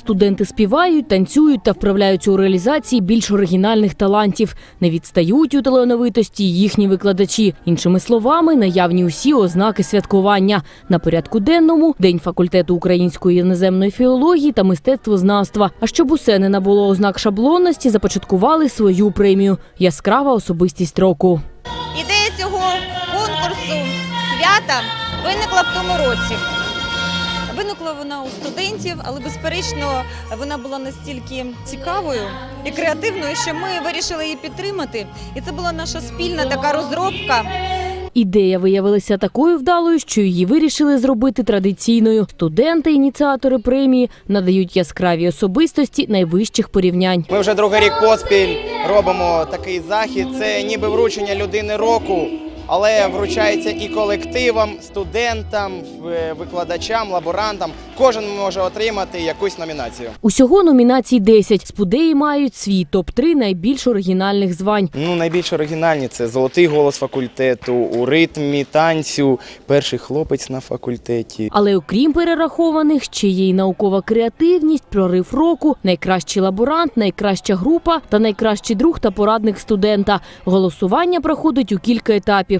Студенти співають, танцюють та вправляються у реалізації більш оригінальних талантів. Не відстають у талановитості їхні викладачі. Іншими словами, наявні усі ознаки святкування. На порядку денному день факультету української іноземної філології та мистецтвознавства. А щоб усе не набуло ознак шаблонності, започаткували свою премію Яскрава особистість року. Ідея цього конкурсу свята виникла в тому році. Виникла вона у студентів, але безперечно вона була настільки цікавою і креативною, що ми вирішили її підтримати. І це була наша спільна така розробка. Ідея виявилася такою вдалою, що її вирішили зробити традиційною. Студенти, ініціатори премії, надають яскраві особистості найвищих порівнянь. Ми вже другий рік поспіль робимо такий захід. Це ніби вручення людини року, але вручається і колективам, студентам, викладачам, лаборантам. Кожен може отримати якусь номінацію. Усього номінацій 10. Спудеї мають свій топ-3 найбільш оригінальних звань. Ну, найбільш оригінальні це золотий голос факультету, у ритмі танцю, перший хлопець на факультеті. Але окрім перерахованих, ще є й наукова креативність, прорив року, найкращий лаборант, найкраща група та найкращий друг та порадник студента. Голосування проходить у кілька етапів.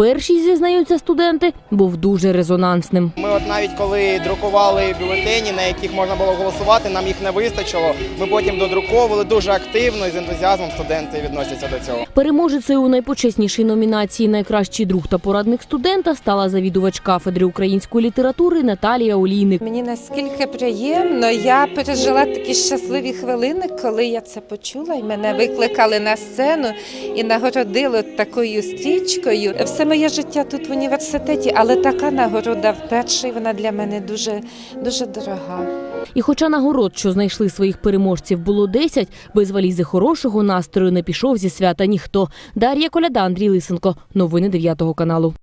Перший, зізнаються студенти, був дуже резонансним. Ми от навіть коли друкували бюлетені, на яких можна було голосувати, нам їх не вистачило. Ми потім додруковували дуже активно і з ентузіазмом студенти відносяться до цього. Переможецею у найпочеснішій номінації Найкращий друг та порадник студента стала завідувач кафедри української літератури Наталія Олійник. Мені наскільки приємно, я пережила такі щасливі хвилини, коли я це почула, і мене викликали на сцену і нагородили такою стрічкою. Все моє життя тут в університеті, але така нагорода вперше, вона для мене дуже, дуже дорога. І хоча нагород, що знайшли своїх переможців, було 10, без валізи хорошого настрою не пішов зі свята ніхто. Дар'я Коляда, Андрій Лисенко. Новини 9 каналу.